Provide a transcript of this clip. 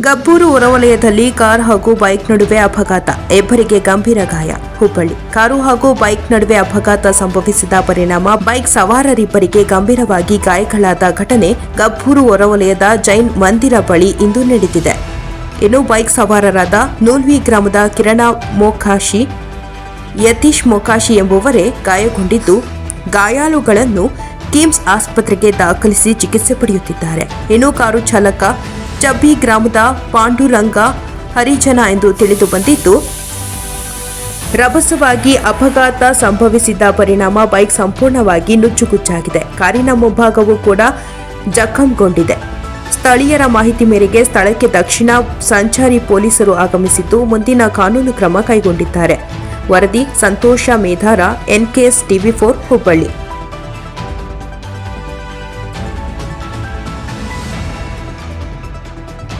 ಗಬ್ಬೂರು ಹೊರವಲಯದಲ್ಲಿ ಕಾರ್ ಹಾಗೂ ಬೈಕ್ ನಡುವೆ ಅಪಘಾತ. ಇಬ್ಬರಿಗೆ ಗಂಭೀರ ಗಾಯ. ಹುಬ್ಬಳ್ಳಿ. ಕಾರು ಹಾಗೂ ಬೈಕ್ ನಡುವೆ ಅಪಘಾತ ಸಂಭವಿಸಿದ ಪರಿಣಾಮ ಬೈಕ್ ಸವಾರರಿಬ್ಬರಿಗೆ ಗಂಭೀರವಾಗಿ ಗಾಯಗಳಾದ ಘಟನೆ ಗಬ್ಬೂರು ಹೊರವಲಯದ ಜೈನ್ ಮಂದಿರ ಬಳಿ ಇಂದು ನಡೆದಿದೆ. ಇನ್ನು ಬೈಕ್ ಸವಾರರಾದ ನೂಲ್ವಿ ಗ್ರಾಮದ ಕಿರಣ ಮೋಕಾಶಿ, ಯತೀಶ್ ಮೊಕಾಶಿ ಎಂಬುವರೇ ಗಾಯಗೊಂಡಿದ್ದು, ಗಾಯಾಳುಗಳನ್ನು ಕಿಮ್ಸ್ ಆಸ್ಪತ್ರೆಗೆ ದಾಖಲಿಸಿ ಚಿಕಿತ್ಸೆ ಪಡೆಯುತ್ತಿದ್ದಾರೆ. ಇನ್ನು ಕಾರು ಚಾಲಕ ಚಬ್ಬಿ ಗ್ರಾಮದ ಪಾಂಡುರಂಗ ಹರಿಜನ ಎಂದು ತಿಳಿದು ಬಂದಿದ್ದು, ರಭಸವಾಗಿ ಅಪಘಾತ ಸಂಭವಿಸಿದ ಪರಿಣಾಮ ಬೈಕ್ ಸಂಪೂರ್ಣವಾಗಿ ನುಚ್ಚುಗುಚ್ಚಾಗಿದೆ. ಕಾರಿನ ಮುಂಭಾಗವೂ ಕೂಡ ಜಖಂಗೊಂಡಿದೆ. ಸ್ಥಳೀಯರ ಮಾಹಿತಿ ಮೇರೆಗೆ ಸ್ಥಳಕ್ಕೆ ದಕ್ಷಿಣ ಸಂಚಾರಿ ಪೊಲೀಸರು ಆಗಮಿಸಿದ್ದು, ಮುಂದಿನ ಕಾನೂನು ಕ್ರಮ ಕೈಗೊಂಡಿದ್ದಾರೆ. ವರದಿ, Santosh Medhara, NKS TV four, Hubballi.